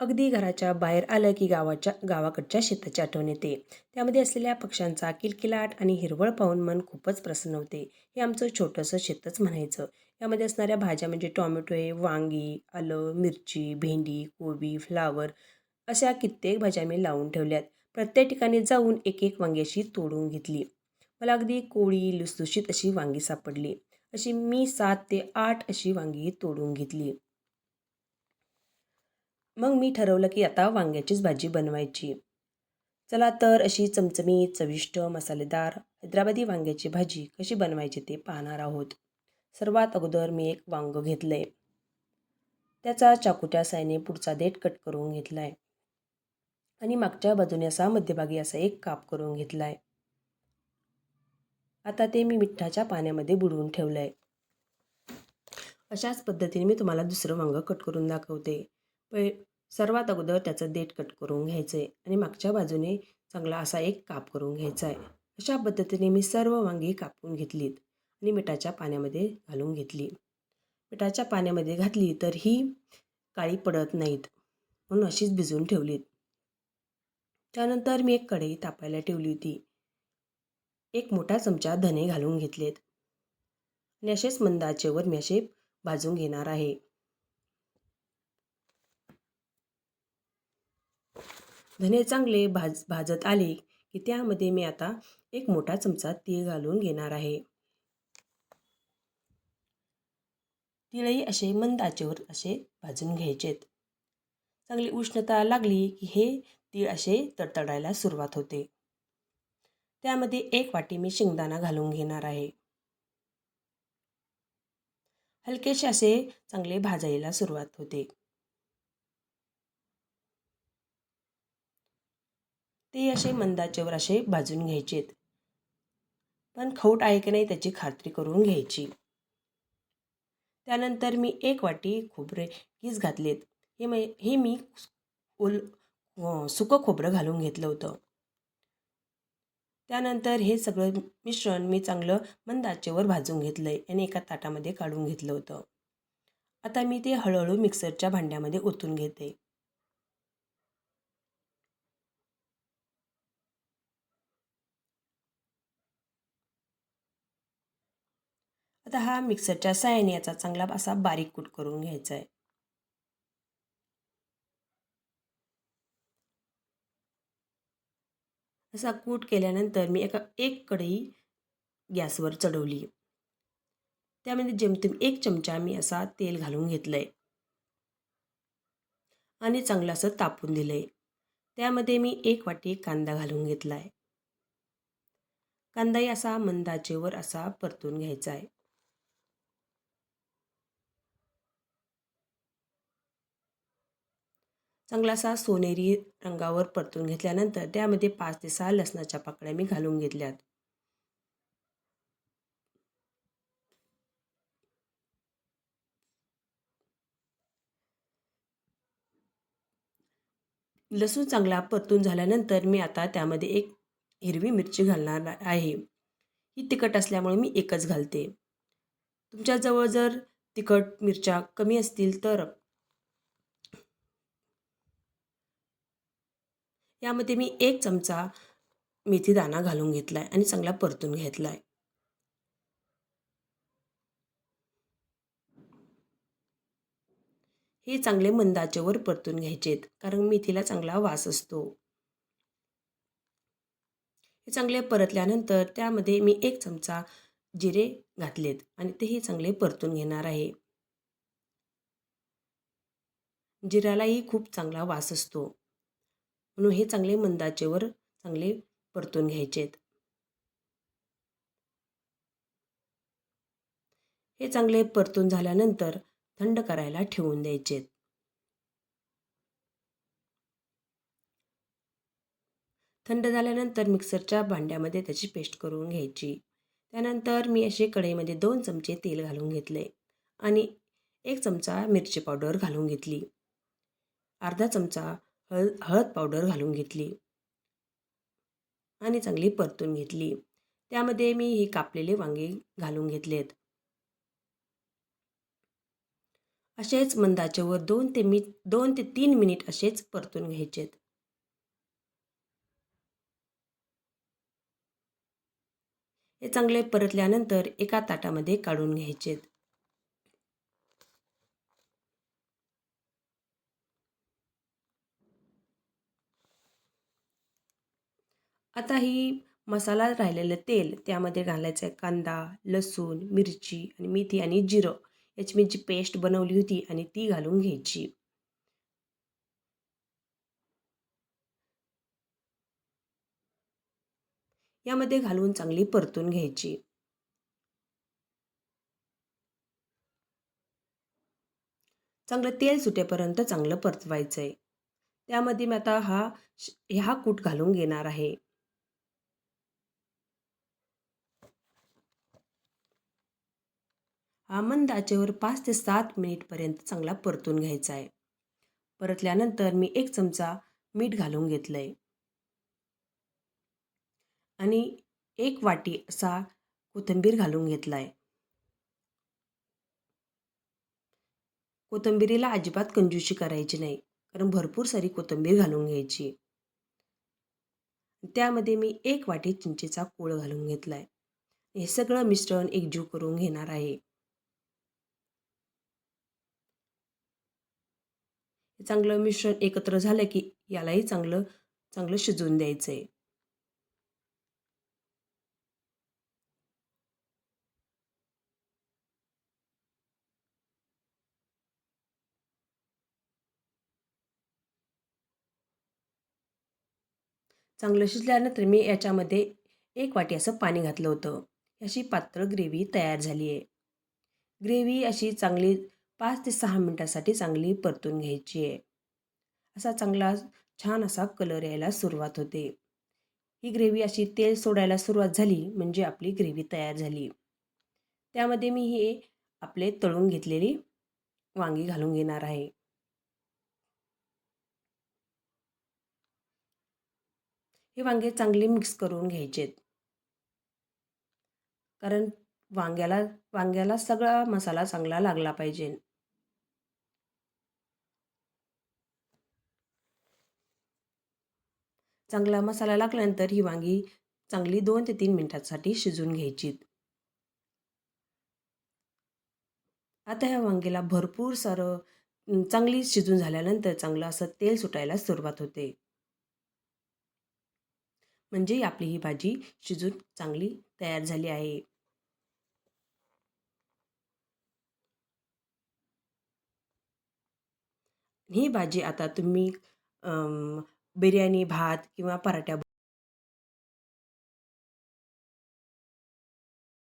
अगदी घराच्या बाहेर आलं की गावाच्या गावाकडच्या शेताची आठवण येते. त्यामध्ये असलेल्या पक्ष्यांचा किलकिलाट आणि हिरवळ पाहून मन खूपच प्रसन्न होते. हे आमचं छोटंसं शेतच म्हणायचं. यामध्ये असणाऱ्या भाज्या म्हणजे टॉमॅटो आहे वांगी आलं मिरची भेंडी कोबी फ्लावर अशा कित्येक भाज्या मी लावून ठेवल्यात. प्रत्येक ठिकाणी जाऊन एक एक वांगी अशी तोडून घेतली. मला अगदी कोळी लुसलुशीत अशी वांगी सापडली. अशी मी सात ते आठ अशी वांगी तोडून घेतली. मग मी ठरवलं की आता वांग्याचीच भाजी बनवायची. चला तर अशी चमचमी चविष्ट मसालेदार हैदराबादी वांग्याची भाजी कशी बनवायची ते पाहणार आहोत. सर्वात अगोदर मी एक वांग घेतलं आहे त्याचा चाकूच्या सायने पुढचा देठ कट करून घेतला आहे आणि मागच्या बाजूने असा मध्यभागी असा एक काप करून घेतला आहे आता ते मी मिठाच्या पाण्यामध्ये बुडवून ठेवलं आहे अशाच पद्धतीने मी तुम्हाला दुसरं वांगं कट करून दाखवते. पै सर्वात अगोदर त्याचं देठ कट करून घ्यायचं आहे आणि मागच्या बाजूने चांगला असा एक काप करून घ्यायचा आहे अशा पद्धतीने मी सर्व वांगी कापून घेतलीत आणि मिठाच्या पाण्यामध्ये घालून घेतली. मिठाच्या पाण्यामध्ये घातली तर ही काळी पडत नाहीत म्हणून अशीच भिजवून ठेवलीत. त्यानंतर मी एक कढई तापायला ठेवली होती. एक मोठा चमचा धने घालून घेतलेत. आणि असेच मंदाचेवर मी असे भाजून घेणार आहे. धने चांगले भाज भाजत आले की त्यामध्ये मी आता एक मोठा चमचा तीळ घालून घेणार आहे. तिळही असे मंद आचेवर असे भाजून घ्यायचेत. चांगली उष्णता लागली की हे तीळ असे तडतडायला सुरुवात होते. त्यामध्ये एक वाटी मी शेंगदाणा घालून घेणार आहे. हलकेसे असे चांगले भाजायला सुरुवात होते. ते असे मंदाचेवर असे भाजून घ्यायचेत. पण खौट आहे की नाही त्याची खात्री करून घ्यायची. त्यानंतर मी एक वाटी खोबरे कीस घातलेत. हे मै हे मी ओल सुकं खोबरं घालून घेतलं होतं. त्यानंतर हे सगळं मिश्रण मी चांगलं मंदाचेवर भाजून घेतलं आहे आणि एका ताटामध्ये काढून घेतलं होतं. आता मी ते हळूहळू मिक्सरच्या भांड्यामध्ये ओतून घेते. आता हा मिक्सरच्या साहाय्याने याचा चांगला असा बारीक कूट करून घ्यायचा आहे असा कूट केल्यानंतर मी एका एक कढई गॅसवर चढवली. त्यामध्ये जेमतेम एक चमचा मी असा तेल घालून घेतलं आहे आणि चांगलं असं तापून दिलं आहे त्यामध्ये मी एक वाटी कांदा घालून घेतला आहे कांदाही असा मंदाचेवर असा परतून घ्यायचा आहे चांगलासा सोनेरी रंगावर परतून घेतल्यानंतर त्यामध्ये पाच ते सहा लसणाच्या पाकळ्या मी घालून घेतल्यात. लसूण चांगला परतून झाल्यानंतर मी आता त्यामध्ये एक हिरवी मिरची घालणार आहे. ही तिखट असल्यामुळे मी एकच घालते. तुमच्याजवळ जर तिखट मिरच्या कमी असतील तर त्यामध्ये मी एक चमचा मेथी दाणा घालून घेतला आहे आणि चांगला परतून घेतला आहे हे चांगले मंदाच्यावर परतून घ्यायचेत कारण मेथीला चांगला वास असतो. हे चांगले परतल्यानंतर त्यामध्ये मी एक चमचा जिरे घातलेत आणि तेही चांगले परतून घेणार आहे. जिऱ्यालाही खूप चांगला वास असतो. म्हणून हे चांगले मंदाचेवर चांगले परतून घ्यायचेत. हे चांगले परतून झाल्यानंतर थंड करायला ठेवून द्यायचेत. थंड झाल्यानंतर मिक्सरच्या भांड्यामध्ये त्याची पेस्ट करून घ्यायची. त्यानंतर मी असे कढईमध्ये दोन चमचे तेल घालून घेतले आणि एक चमचा मिरची पावडर घालून घेतली. अर्धा चमचा हळद हळद पावडर घालून घेतली. आणि चांगली परतून घेतली. त्यामध्ये मी हे कापलेले वांगे घालून घेतलेत. असेच मंदाच्यावर दोन ते मी दोन ते तीन मिनिट असेच परतून घ्यायचेत. हे चांगले परतल्यानंतर एका ताटामध्ये काढून घ्यायचेत. आता ही मसाला राहिलेलं तेल त्यामध्ये घालायचं आहे कांदा लसूण मिरची आणि मेथी आणि जिरं. याची मी जी पेस्ट बनवली होती आणि ती घालून घ्यायची. यामध्ये घालून चांगली परतून घ्यायची. चांगलं तेल सुटेपर्यंत चांगलं परतवायचं आहे त्यामध्ये मी आता हा ह्या कूट घालून घेणार आहे. हा मंद आचेवर पाच ते सात मिनिटपर्यंत चांगला परतून घ्यायचा आहे. परतल्यानंतर मी एक चमचा मीठ घालून घेतलं आहे आणि एक वाटी असा कोथिंबीर घालून घेतला आहे कोथिंबीरीला अजिबात कंजूशी करायची नाही कारण भरपूर सारी कोथिंबीर घालून घ्यायची. त्यामध्ये मी एक वाटी चिंचेचा कोळ घालून घेतला आहे हे सगळं मिश्रण एकजीव करून घेणार आहे. चांगलं मिश्रण एकत्र झालं की यालाही चांगलं चांगलं शिजवून द्यायचं आहे चांगलं शिजल्यानंतर मी याच्यामध्ये एक वाटी असं पाणी घातलं होतं. अशी पातळ ग्रेव्ही तयार झाली आहे ग्रेव्ही अशी चांगली पाच ते सहा मिनटासाठी चांगली परतून घ्यायची आहे. असा चांगला छान असा कलर यायला सुरुवात होते. ही ग्रेव्ही अशी तेल सोडायला सुरुवात झाली म्हणजे आपली ग्रेव्ही तयार झाली. त्यामध्ये मी हे आपले तळून घेतलेली वांगी घालून घेणार आहे. हे वांगे चांगले मिक्स करून घ्यायचेत. कारण वांग्याला वांग्याला सगळा मसाला चांगला लागला पाहिजे. चांगला मसाला लागल्यानंतर ही वांगी चांगली दोन ते तीन मिनटासाठी शिजून घ्यायची. आता ह्या वांगीला भरपूर सारं चांगली शिजून झाल्यानंतर चांगलं असं तेल सुटायला सुरुवात होते. म्हणजे आपली ही भाजी शिजून चांगली तयार झाली आहे. ही भाजी आता तुम्ही बिर्याणी भात किंवा पराठ्या